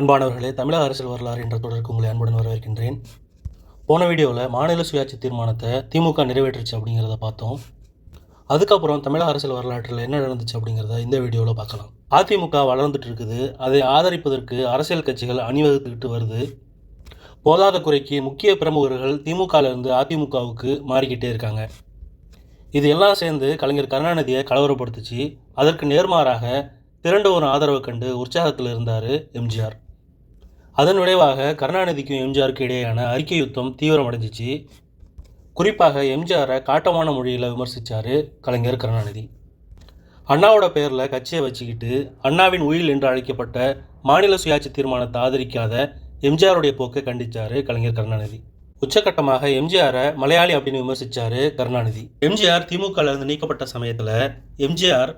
அன்பானவர்களே தமிழக அரசியல் வரலாறு என்ற தொடருக்கு உங்களை அன்புடன் வரவேற்கின்றேன். போன வீடியோவில் மாநில சுயாட்சி தீர்மானத்தை திமுக நிறைவேற்றுச்சு அப்படிங்கிறத பார்த்தோம். அதுக்கப்புறம் தமிழக அரசியல் வரலாற்றில் என்ன நடந்துச்சு அப்படிங்கிறத இந்த வீடியோவில் பார்க்கலாம். அதிமுக வளர்ந்துட்டு இருக்குது. அதை ஆதரிப்பதற்கு அரசியல் கட்சிகள் அணிவகுத்துக்கிட்டு வருது. போதாத குறைக்கு முக்கிய பிரமுகர்கள் திமுகவிலிருந்து அதிமுகவுக்கு மாறிக்கிட்டே இருக்காங்க. இது எல்லாம் சேர்ந்து கலைஞர் கருணாநிதியை கலவரப்படுத்துச்சு. அதற்கு நேர்மாறாக திரண்டு ஒரு ஆதரவு கண்டு உற்சாகத்தில் இருந்தார் எம்ஜிஆர். அதன் விளைவாக கருணாநிதிக்கும் எம்ஜிஆருக்கு இடையேயான அறிக்கை யுத்தம் தீவிரமடைஞ்சிச்சு. குறிப்பாக எம்ஜிஆரை காட்டமான மொழியில் விமர்சித்தார் கலைஞர் கருணாநிதி. அண்ணாவோட பெயரில் கட்சியை வச்சுக்கிட்டு அண்ணாவின் உயில் என்று அழைக்கப்பட்ட மாநில சுயாட்சி தீர்மானத்தை ஆதரிக்காத எம்ஜிஆருடைய போக்கை கண்டித்தார் கலைஞர் கருணாநிதி. உச்சகட்டமாக எம்ஜிஆரை மலையாளி அப்படின்னு விமர்சித்தார் கருணாநிதி. எம்ஜிஆர் திமுகவிலிருந்து நீக்கப்பட்ட சமயத்தில் எம்ஜிஆர்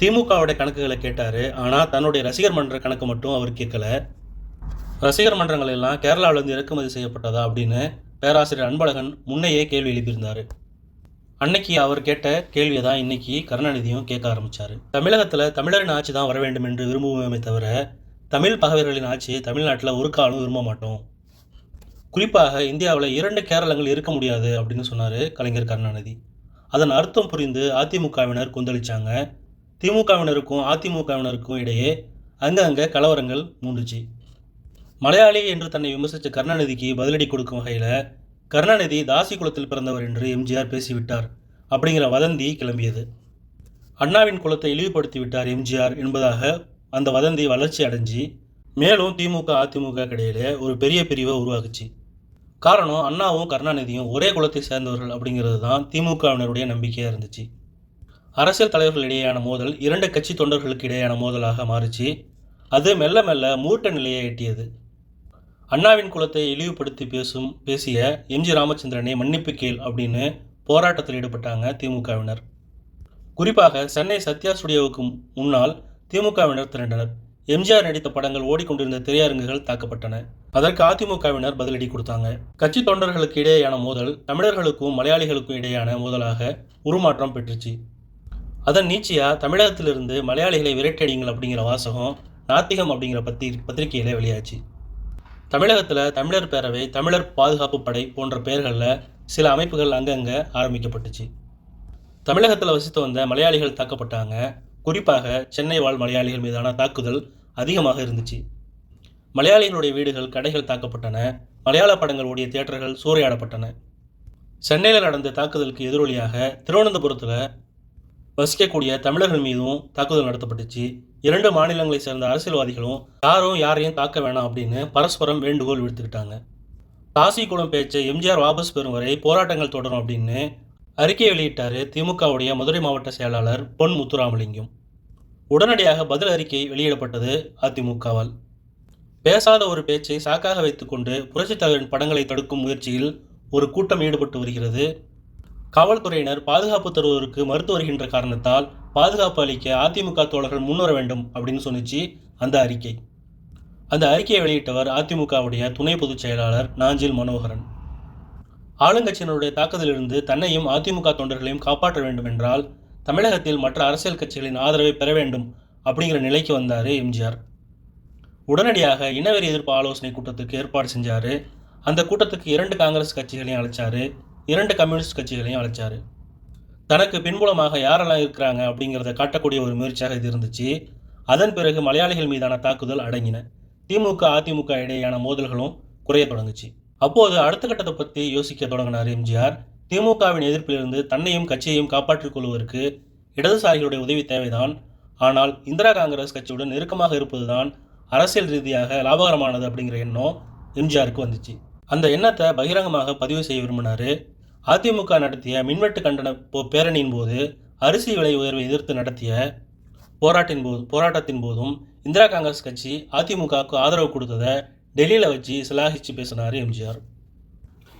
திமுகவுடைய கணக்குகளை கேட்டார். ஆனால் தன்னுடைய ரசிகர் மன்ற கணக்கு மட்டும் அவர் கேட்கல. ரசிகர் மன்றங்கள் எல்லாம் கேரளாவிலிருந்து இறக்குமதி செய்யப்பட்டதா அப்படின்னு பேராசிரியர் அன்பழகன் முன்னையே கேள்வி எழுப்பியிருந்தார். அன்னைக்கு அவர் கேட்ட கேள்வியை தான் இன்னைக்கு கருணாநிதியும் கேட்க ஆரம்பித்தார் தமிழகத்தில் தமிழரின் ஆட்சி தான் வர வேண்டும் என்று விரும்புவோமே தவிர தமிழ் பகவர்களின் ஆட்சியை தமிழ்நாட்டில் ஒரு காலம் விரும்ப மாட்டோம். குறிப்பாக இந்தியாவில் இரண்டு கேரளங்கள் இருக்க முடியாது அப்படின்னு சொன்னார் கலைஞர் கருணாநிதி. அதன் அர்த்தம் புரிந்து அதிமுகவினர் கொந்தளிச்சாங்க. திமுகவினருக்கும் அதிமுகவினருக்கும் இடையே அங்கங்கே கலவரங்கள் மூண்டுச்சு மலையாளி என்று தன்னை விமர்சித்த கருணாநிதிக்கு பதிலடி கொடுக்கும் வகையில் கருணாநிதி தாசி குலத்தில் பிறந்தவர் என்று எம்ஜிஆர் பேசிவிட்டார் அப்படிங்கிற வதந்தி கிளம்பியது. அண்ணாவின் குலத்தை இழிவுபடுத்தி விட்டார் எம்ஜிஆர் என்பதாக அந்த வதந்தி வளர்ச்சி அடைஞ்சு மேலும் திமுக அதிமுக இடையிலே ஒரு பெரிய பிரிவை உருவாக்குச்சு. காரணம் அண்ணாவும் கருணாநிதியும் ஒரே குலத்தை சேர்ந்தவர்கள் அப்படிங்கிறது தான் திமுகவினருடைய நம்பிக்கையாக இருந்துச்சு. அரசியல் தலைவர்களிடையேயான மோதல் இரண்டு கட்சி தொண்டர்களுக்கு இடையேயான மோதலாக மாறிச்சு. அது மெல்ல மெல்ல மூர்ட்ட நிலையை எட்டியது. அண்ணாவின் குலத்தை இழிவுபடுத்தி பேசும் பேசிய எம்ஜி ராமச்சந்திரனை மன்னிப்பு கேள் அப்படின்னு போராட்டத்தில் ஈடுபட்டாங்க திமுகவினர். குறிப்பாக சென்னை சத்யா ஸ்டுடியோவுக்கு முன்னால் திமுகவினர் திரண்டனர். எம்ஜிஆர் நடித்த படங்கள் ஓடிக்கொண்டிருந்த திரையரங்குகள் தாக்கப்பட்டன. அதற்கு அதிமுகவினர் பதிலடி கொடுத்தாங்க. கட்சி தொண்டர்களுக்கு இடையேயான மோதல் தமிழர்களுக்கும் மலையாளிகளுக்கும் இடையேயான மோதலாக உருமாற்றம் பெற்றுச்சு. அதன் நீச்சியா தமிழகத்திலிருந்து மலையாளிகளை விரட்டடிங்கள் அப்படிங்கிற வாசகம் நாத்திகம் அப்படிங்கிற பத்தி பத்திரிகையில் வெளியாச்சு. தமிழகத்தில் தமிழர் பேரவை தமிழர் பாதுகாப்பு படை போன்ற பெயர்களில் சில அமைப்புகள் அங்கங்கே ஆரம்பிக்கப்பட்டுச்சு. தமிழகத்தில் வசித்து வந்த மலையாளிகள் தாக்கப்பட்டாங்க. குறிப்பாக சென்னை வாழ் மலையாளிகள் மீதான தாக்குதல் அதிகமாக இருந்துச்சு. மலையாளிகளுடைய வீடுகள் கடைகள் தாக்கப்பட்டன. மலையாள படங்கள் ஓடிய தியேட்டர்கள் சூறையாடப்பட்டன. சென்னையில் நடந்த தாக்குதலுக்கு எதிரொலியாக திருவனந்தபுரத்தில் வசிக்கக்கூடிய தமிழர்கள் மீதும் தாக்குதல் நடத்தப்பட்டுச்சு. இரண்டு மாநிலங்களை சேர்ந்த அரசியல்வாதிகளும் யாரும் யாரையும் தாக்க வேணாம் அப்படின்னு பரஸ்பரம் வேண்டுகோள் விடுத்துக்கிட்டாங்க. காசிக்குளம் பேச்சை எம்ஜிஆர் வாபஸ் பெறும் வரை போராட்டங்கள் தொடரும் அப்படின்னு அறிக்கை வெளியிட்டார் திமுகவுடைய மதுரை மாவட்ட செயலாளர் பொன் முத்துராமலிங்கம். உடனடியாக பதில் அறிக்கை வெளியிடப்பட்டது அதிமுகவால். பேசாத ஒரு பேச்சை சாக்காக வைத்துக்கொண்டு புரட்சித் தலைவரின் படங்களை தடுக்கும் முயற்சியில் ஒரு கூட்டம் ஈடுபட்டு வருகிறது. காவல்துறையினர் பாதுகாப்பு தருவதற்கு மறுத்து வருகின்ற காரணத்தால் பாதுகாப்பு அளிக்க அதிமுக தோழர்கள் முன்வர வேண்டும் அப்படின்னு சொன்னிச்சு அந்த அறிக்கை. அந்த அறிக்கையை வெளியிட்டவர் அதிமுகவுடைய துணை பொதுச் செயலாளர் நாஞ்சில் மனோகரன். ஆளுங்கட்சியினருடைய தாக்குதலிலிருந்து தன்னையும் அதிமுக தொண்டர்களையும் காப்பாற்ற வேண்டும் என்றால் தமிழகத்தில் மற்ற அரசியல் கட்சிகளின் ஆதரவை பெற வேண்டும் அப்படிங்கிற நிலைக்கு வந்தார் எம்ஜிஆர். உடனடியாக இனவெறி எதிர்ப்பு ஆலோசனை கூட்டத்துக்கு ஏற்பாடு செஞ்சார். அந்த கூட்டத்துக்கு இரண்டு காங்கிரஸ் கட்சிகளையும் அழைச்சாரு. இரண்டு கம்யூனிஸ்ட் கட்சிகளையும் அழைச்சாரு. தனக்கு பின்புலமாக யாரெல்லாம் இருக்கிறாங்க அப்படிங்கிறத காட்டக்கூடிய ஒரு முயற்சியாக இது இருந்துச்சு. அதன் பிறகு மலையாளிகள் மீதான தாக்குதல் அடங்கின. திமுக அதிமுக இடையேயான மோதல்களும் குறைய தொடங்குச்சு. அப்போது அடுத்த கட்டத்தை பற்றி யோசிக்க தொடங்கினார் எம்ஜிஆர். திமுகவின் எதிர்ப்பிலிருந்து தன்னையும் கட்சியையும் காப்பாற்றிக் கொள்வதற்கு இடதுசாரிகளுடைய உதவி தேவைதான். ஆனால் இந்திரா காங்கிரஸ் கட்சியுடன் நெருக்கமாக இருப்பதுதான் அரசியல் ரீதியாக லாபகரமானது அப்படிங்கிற எண்ணம் எம்ஜிஆருக்கு வந்துச்சு. அந்த எண்ணத்தை பகிரங்கமாக பதிவு செய்ய விரும்பினார் அதிமுக நடத்திய மின்வெட்டு கண்டன போ பேரணியின் போது அரிசி விலை உயர்வை எதிர்த்து நடத்திய போராட்டின் போது போராட்டத்தின் போதும் இந்திரா காங்கிரஸ் கட்சி அதிமுகவுக்கு ஆதரவு கொடுத்ததை டெல்லியில் வச்சு சிலாகிச்சு பேசினார் எம்ஜிஆர்.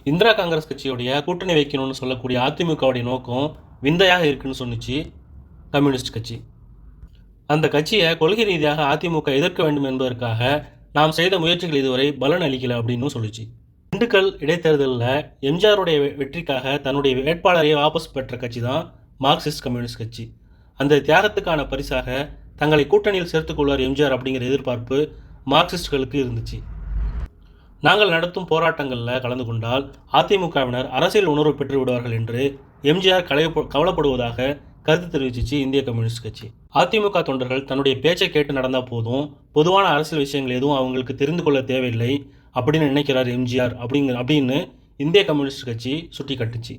இந்திரா காங்கிரஸ் கட்சியுடைய கூட்டணி வைக்கணும்னு சொல்லக்கூடிய அதிமுகவுடைய நோக்கம் விந்தையாக இருக்குன்னு சொன்னிச்சு கம்யூனிஸ்ட் கட்சி. அந்த கட்சியை கொள்கை ரீதியாக அதிமுக எதிர்க்க வேண்டும் என்பதற்காக நாம் செய்த முயற்சிகள் இதுவரை பலன் அளிக்கல அப்படின்னு சொல்லிச்சு. திண்டுக்கல் இடைத்தேர்தலில் எம்ஜிஆருடைய வெ- வெற்றிக்காக தன்னுடைய வேட்பாளரை வாபஸ் பெற்ற கட்சி தான் மார்க்சிஸ்ட் கம்யூனிஸ்ட் கட்சி. அந்த தியாகத்துக்கான பரிசாக தங்களை கூட்டணியில் சேர்த்துக்கொள்வார் எம்ஜிஆர் அப்படிங்கிற எதிர்பார்ப்பு மார்க்சிஸ்டுகளுக்கு இருந்துச்சு. நாங்கள் நடத்தும் போராட்டங்களில் கலந்து கொண்டால் அதிமுகவினர் அரசியல் உணர்வு பெற்று விடுவார்கள் என்று எம்ஜிஆர் கலை கவலைப்படுவதாக கருத்து தெரிவிச்சிச்சு இந்திய கம்யூனிஸ்ட் கட்சி. அதிமுக தொண்டர்கள் தன்னுடைய பேச்சை கேட்டு நடந்தால் போதும் பொதுவான அரசியல் விஷயங்கள் எதுவும் அவங்களுக்கு தெரிந்து கொள்ள தேவையில்லை அப்படின்னு நினைக்கிறார் எம்ஜிஆர் அப்படிங்கிற அப்படின்னு இந்திய கம்யூனிஸ்ட் கட்சி சுட்டி கட்டுச்சு.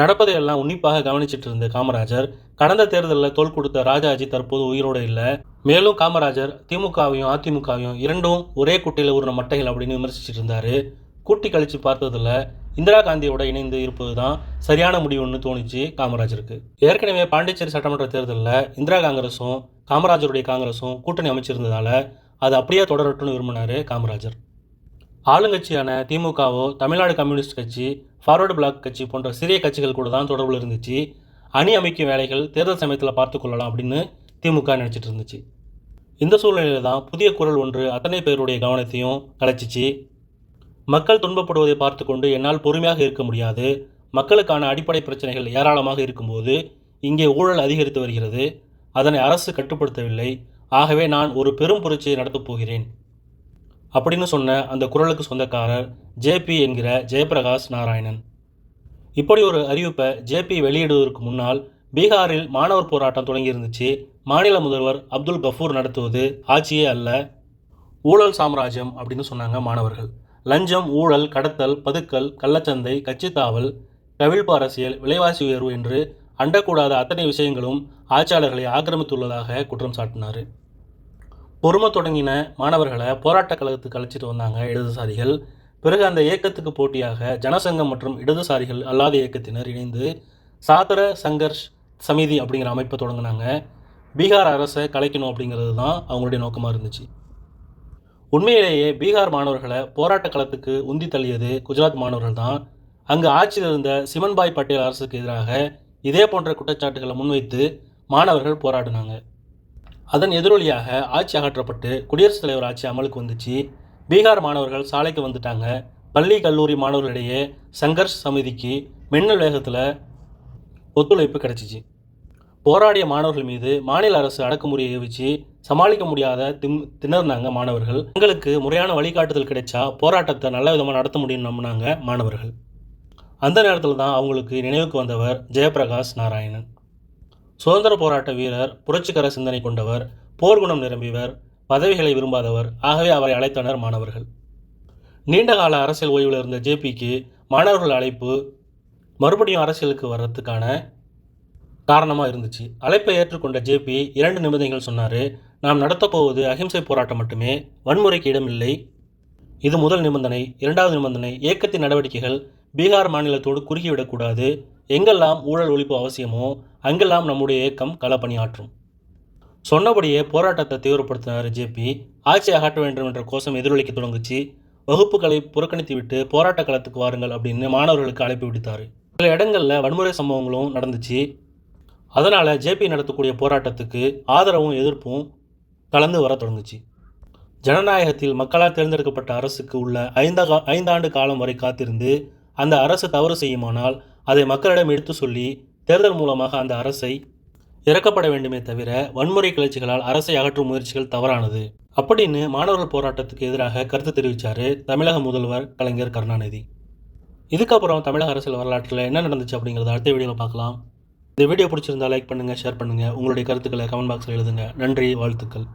நடப்பதையெல்லாம் உன்னிப்பாக கவனிச்சிட்டு இருந்த காமராஜர் கடந்த தேர்தலில் தோல் கொடுத்த ராஜாஜி தற்போது உயிரோடு இல்லை. மேலும் காமராஜர் திமுகவையும் அதிமுகவையும் இரண்டும் ஒரே குட்டையில் ஊறின மட்டைகள் அப்படின்னு விமர்சிச்சுட்டு இருந்தாரு. கூட்டி கழிச்சு பார்த்ததில் இந்திரா காந்தியோட இணைந்து இருப்பது தான் சரியான முடிவுன்னு தோணுச்சு காமராஜருக்கு. ஏற்கனவே பாண்டிச்சேரி சட்டமன்ற தேர்தலில் இந்திரா காங்கிரஸும் காமராஜருடைய காங்கிரஸும் கூட்டணி அமைச்சிருந்ததால் அது அப்படியே தொடரட்டும்னு விரும்பினார் காமராஜர். ஆளுங்கட்சியான திமுகவோ தமிழ்நாடு கம்யூனிஸ்ட் கட்சி ஃபார்வர்டு பிளாக் கட்சி போன்ற சிறிய கட்சிகள் கூட தான் தொடர்பில் இருந்துச்சு. அணி அமைக்கும் வேலைகள் தேர்தல் சமயத்தில் பார்த்து கொள்ளலாம் அப்படின்னு திமுக நினச்சிட்டு இருந்துச்சு. இந்த சூழ்நிலையில் தான் புதிய குரல் ஒன்று அத்தனை பேருடைய கவனத்தையும் கலைச்சிச்சு மக்கள் துன்பப்படுவதை பார்த்து கொண்டு என்னால் பொறுமையாக இருக்க முடியாது. மக்களுக்கான அடிப்படை பிரச்சனைகள் ஏராளமாக இருக்கும்போது இங்கே ஊழல் அதிகரித்து வருகிறது. அதனை அரசு கட்டுப்படுத்தவில்லை. ஆகவே நான் ஒரு பெரும் புரட்சியை நடத்தப் போகிறேன். அப்படின்னு சொன்ன அந்த குரலுக்கு சொந்தக்காரர் ஜேபி என்கிற ஜெயபிரகாஷ் நாராயணன். இப்படி ஒரு அறிவிப்பை ஜேபி வெளியிடுவதற்கு முன்னால் பீகாரில் மாணவர் போராட்டம் தொடங்கியிருந்துச்சு. மாநில முதல்வர் அப்துல் கஃபூர் நடத்துவது ஆட்சியே அல்ல. ஊழல் சாம்ராஜ்யம் அப்படின்னு சொன்னாங்க மாணவர்கள். லஞ்சம் ஊழல் கடத்தல் பதுக்கல் கள்ளச்சந்தை கட்சித்தாவல் கவிழ்ப்பு அரசியல் விலைவாசி உயர்வு என்று அண்டக்கூடாத அத்தனை விஷயங்களும் ஆட்சியாளர்களை ஆக்கிரமித்துள்ளதாக குற்றம் சாட்டினார். பொறுமை தொடங்கின மாணவர்களை போராட்டக் கழகத்துக்கு அழைச்சிட்டு வந்தாங்க இடதுசாரிகள். பிறகு அந்த இயக்கத்துக்கு போட்டியாக ஜனசங்கம் மற்றும் இடதுசாரிகள் அல்லாத இயக்கத்தினர் இணைந்து சாதர சங்கர்ஷ் சமிதி அப்படிங்கிற அமைப்பை தொடங்கினாங்க. பீகார் அரசை கலைக்கணும் அப்படிங்கிறது தான் அவங்களுடைய நோக்கமாக இருந்துச்சு. உண்மையிலேயே பீகார் மாணவர்களை போராட்ட களத்துக்கு உந்தி தள்ளியது குஜராத் மாணவர்கள் தான். அங்கு ஆட்சியில் இருந்த சிமன்பாய் பட்டேல் அரசுக்கு எதிராக இதே போன்ற குற்றச்சாட்டுகளை முன்வைத்து மாணவர்கள் போராடினாங்க. அதன் எதிரொலியாக ஆட்சி அகற்றப்பட்டு குடியரசுத் தலைவர் ஆட்சி அமலுக்கு வந்துச்சு. பீகார் மாணவர்கள் சாலைக்கு வந்துட்டாங்க. பள்ளி கல்லூரி மாணவர்களிடையே சங்கர்ஷ் சமிதிக்கு மின்னல் வேகத்தில் ஒத்துழைப்பு கிடச்சிச்சு. போராடிய மாணவர்கள் மீது மாநில அரசு அடக்குமுறையை வச்சு சமாளிக்க முடியாத திம் திணறினாங்க மாணவர்கள். எங்களுக்கு முறையான வழிகாட்டுதல் கிடைச்சா போராட்டத்தை நல்ல விதமாக நடத்த முடியும்னு நம்பினாங்க மாணவர்கள். அந்த நேரத்தில் தான் அவங்களுக்கு நினைவுக்கு வந்தவர் ஜெயபிரகாஷ் நாராயணன். சுதந்திர போராட்ட வீரர் புரட்சிகர சிந்தனை கொண்டவர் போர்க்குணம் நிரம்பியவர் பதவிகளை விரும்பாதவர் ஆகவே அவரை அழைத்தனர் மாணவர்கள். நீண்டகால அரசியல் ஓய்வில் இருந்த ஜேபிக்கு மாணவர்கள் அழைப்பு மறுபடியும் அரசியலுக்கு வர்றதுக்கான காரணமாக இருந்துச்சு. அழைப்பை ஏற்றுக்கொண்ட ஜேபி இரண்டு நிபந்தனைகள் சொன்னார். நாம் நடத்தப்போவது அகிம்சை போராட்டம் மட்டுமே வன்முறைக்கு இடமில்லை. இது முதல் நிபந்தனை. இரண்டாவது நிபந்தனை இயக்கத்தின் நடவடிக்கைகள் பீகார் மாநிலத்தோடு குறுகிவிடக்கூடாது எங்கெல்லாம் ஊழல் ஒழிப்பு அவசியமோ அங்கெல்லாம் நம்முடைய இயக்கம் களப்பணியாற்றும். சொன்னபடியே போராட்டத்தை தீவிரப்படுத்தினார் ஜேபி. ஆட்சி அகற்ற வேண்டும் என்ற கோஷம் எதிரொலிக்க தொடங்குச்சு. வகுப்புகளை புறக்கணித்துவிட்டு போராட்ட களத்துக்கு வாருங்கள் அப்படின்னு மாணவர்களுக்கு அழைப்பு விடுத்தார். சில இடங்களில் வன்முறை சம்பவங்களும் நடந்துச்சு. அதனால் ஜேபி நடத்தக்கூடிய போராட்டத்துக்கு ஆதரவும் எதிர்ப்பும் கலந்து வர தொடங்குச்சு. ஜனநாயகத்தில் மக்களால் தேர்ந்தெடுக்கப்பட்ட அரசுக்கு உள்ள ஐந்தா ஐந்தாண்டு காலம் வரை காத்திருந்து அந்த அரசு தவறு செய்யுமானால் அதை மக்களிடம் எடுத்து சொல்லி தேர்தல் மூலமாக அந்த அரசை இறக்கப்பட வேண்டுமே தவிர வன்முறை கிளர்ச்சிகளால் அரசை அகற்றும் முயற்சிகள் தவறானது. அப்படின்னு மாணவர்கள் போராட்டத்துக்கு எதிராக கருத்து தெரிவித்தார் தமிழக முதல்வர் கலைஞர் கருணாநிதி. இதுக்கப்புறம் தமிழக அரசியல் வரலாற்றில் என்ன நடந்துச்சு அப்படிங்கிறத அடுத்த வீடியோவில் பார்க்கலாம். இந்த வீடியோ பிடிச்சிருந்தா லைக் பண்ணுங்கள் ஷேர் பண்ணுங்கள் உங்களுடைய கருத்துக்களை கமெண்ட் பாக்ஸில் எழுதுங்க. நன்றி வாழ்த்துக்கள்.